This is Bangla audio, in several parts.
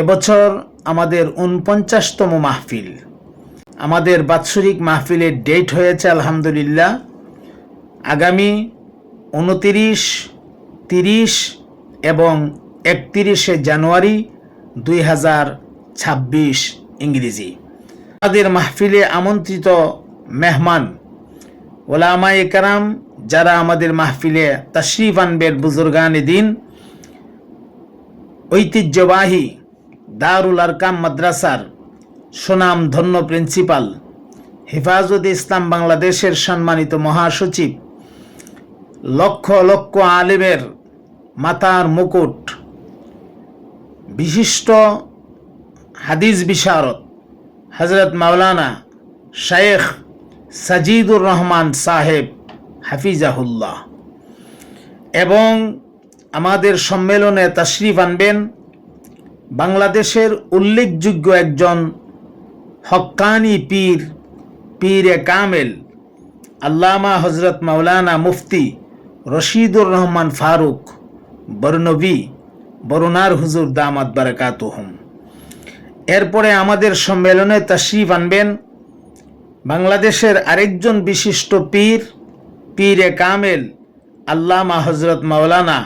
এবছর আমাদের উনপঞ্চাশতম মাহফিল। আমাদের বাৎসরিক মাহফিলের ডেট হয়েছে আলহামদুলিল্লাহ আগামী উনতিরিশ তিরিশ এবং একতিরিশে জানুয়ারি দুই হাজার ছাব্বিশ ইংরেজি। আমাদের মাহফিলে আমন্ত্রিত মেহমান ওলামা একরাম যারা আমাদের মাহফিলে তশরিফ আনবেন বুজুর্গান দিন ঐতিহ্যবাহী দারুল আরকাম মাদ্রাসার সুনাম ধন্য প্রিন্সিপাল, হেফাজত ইসলাম বাংলাদেশের সম্মানিত মহাসচিব, লক্ষ লক্ষ আলেমের মাতার মুকুট, বিশিষ্ট হাদিস বিশারদ হজরত মাওলানা শায়েখ সাজিদুর রহমান সাহেব হাফিজাহুল্লাহ। এবং আমাদের সম্মেলনে তাশরিফ আনবেন বাংলাদেশের উল্লেখযোগ্য একজন হক্কানি পীর পীর পীরে কামেল, আল্লামা হজরত মাওলানা মুফতি রশিদুর রহমান ফারুক, বরনবী বরুনার হুজুর দামাত বারাকাতুহুম। এরপরে আমাদের সম্মেলনে তাশরিফ আনবেন বাংলাদেশের আরেকজন বিশিষ্ট পীর পীর পীরে কামেল, আল্লামা হজরত মাওলানা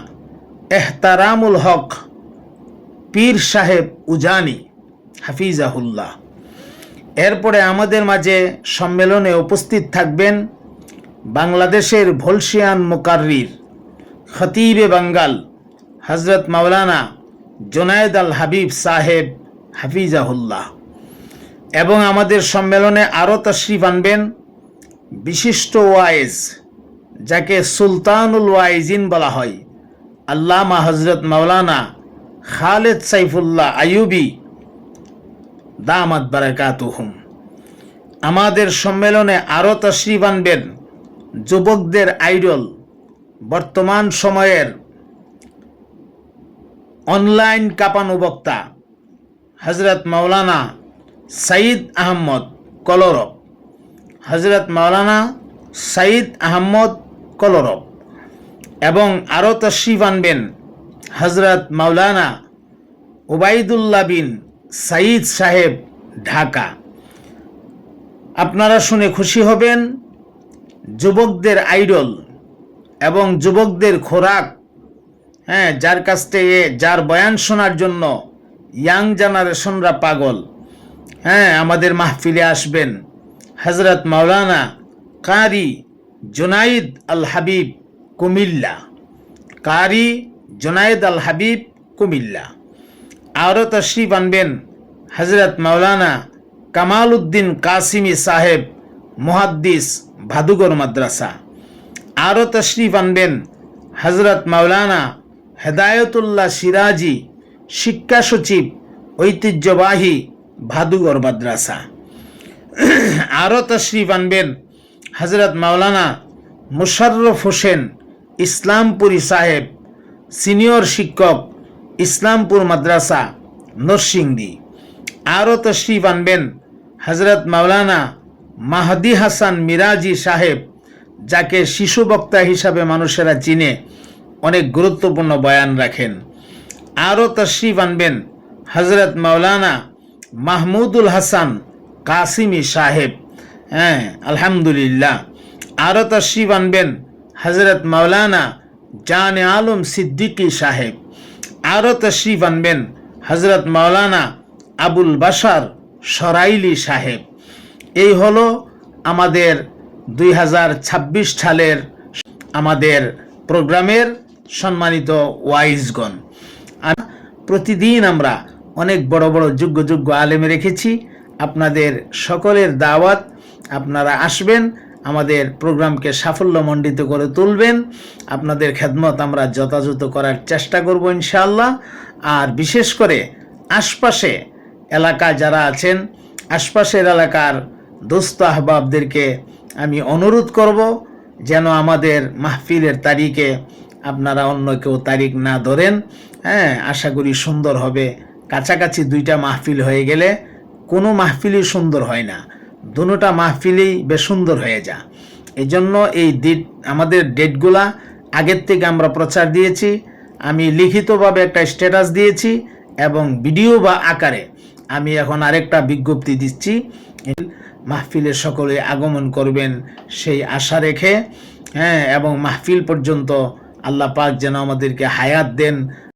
এহতারামুল হক পীর সাহেব উজানি, হাফিজাহুল্লাহ। এরপরে আমাদের মাঝে সম্মেলনে উপস্থিত থাকবেন বাংলাদেশের ভলসিয়ান মোকাররির খতিবে বাঙ্গাল হজরত মাওলানা জোনায়েদ আল হাবিব সাহেব হাফিজাহুল্লাহ। এবং আমাদের সম্মেলনে আরও তশরিফ আনবেন বিশিষ্ট ওয়াইজ, যাকে সুলতানুল ওয়াইজিন বলা হয়, আল্লামা হজরত মাওলানা খালেদ সাইফুল্লাহ আয়ুবি দামাত বারাকাতুহুম। আমাদের সম্মেলনে আরও তশরিফ আনবেন যুবকদের আইডল। বর্তমান সময়ের অনলাইন কাপানু বক্তা হজরত মাওলানা সাইদ আহমদ কলরব। হজরত মাওলানা সাইদ আহমদ কলরব। এবং আরও তশরিফ আনবেন হজরত মাওলানা ওবায়দুল্লাহ বিন সাইদ সাহেব, ঢাকা। আপনারা শুনে খুশি হবেন, যুবকদের আইডল এবং যুবকদের খোরাক হ্যাঁ যার কাছ থেকে যার বয়ান শোনার জন্য ইয়াং জেনারেশনরা পাগল। হ্যাঁ আমাদের মাহফিলে আসবেন হজরত মাওলানা কারি জুনাইদ আল হাবিব কুমিল্লা। কারি জুনাইদ আল হাবিব কুমিল্লা। আরও তশরিফ আনবেন হজরত মাওলানা কামাল উদ্দিন কাসিমি সাহেব, মুহাদ্দিস ভাদুগর মাদ্রাসা। আরও তশরিফ আনবেন হজরত মাওলানা হেদায়তুল্লাহ সিরাজি, শিক্ষা সচিব, ঐতিহ্যবাহী ভাদুগর মাদ্রাসা। আরও তশরিফ আনবেন হজরত মাওলানা মুশাররফ হোসেন ইসলামপুরি সাহেব সিনিয়র শিক্ষক, ইসলামপুর মাদ্রাসা, নরসিংদী। আরও তশরিফ আনবেন হজরত মাওলানা মাহদি হাসান মিরাজি সাহেব, যাকে শিশু বক্তা হিসাবে মানুষেরা চিনে, অনেক গুরুত্বপূর্ণ বয়ান রাখেন। আরও তশরিফ আনবেন হজরত মাওলানা মাহমুদুল হাসান কাসিমি সাহেব। হ্যাঁ আলহামদুলিল্লাহ। আরও তশরিফ আনবেন হজরত মাওলানা জান আলম সিদ্দিকী সাহেব। আরও তশরিফ আনবেন হজরত মাওলানা আবুল বাসার সরাইলি সাহেব। এই হলো আমাদের দুই সালের আমাদের প্রোগ্রামের সম্মানিত ওয়াইজগণ। প্রতিদিন আমরা অনেক বড় বড় যোগ্য যোগ্য আলেমে রেখেছি। আপনাদের সকলের দাওয়াত আপনারা আসবেন। আমাদের প্রোগ্রামকে সাফল্যমণ্ডিত করে তুলবেন। আপনাদের খেদমত আমরা যথাযথ করার চেষ্টা করব ইনশাআল্লাহ। আর বিশেষ করে আশপাশে এলাকা যারা আছেন, আশপাশের এলাকার দোস্ত আহবাবদেরকে আমি অনুরোধ করব যেন আমাদের মাহফিলের তারিখে আপনারা অন্য কেউ তারিখ না ধরেন। হ্যাঁ আশা করি সুন্দর হবে। কাছাকাছি দুইটা মাহফিল হয়ে গেলে কোনো মাহফিলই সুন্দর হয় না। দুটা মাহফিলেই বেশ সুন্দর হয়ে যা এই জন্য এই ডেট আমাদের ডেটগুলা আগের থেকে আমরা প্রচার দিয়েছি, আমি লিখিতভাবে একটা স্ট্যাটাস দিয়েছি এবং ভিডিও বা আকারে আমি এখন আরেকটা বিজ্ঞপ্তি দিচ্ছি। মাহফিলে সকলে আগমন করবেন সেই আশা রেখে হ্যাঁ এবং মাহফিল পর্যন্ত আল্লাহ পাক যেন আমাদেরকে হায়াত দেন।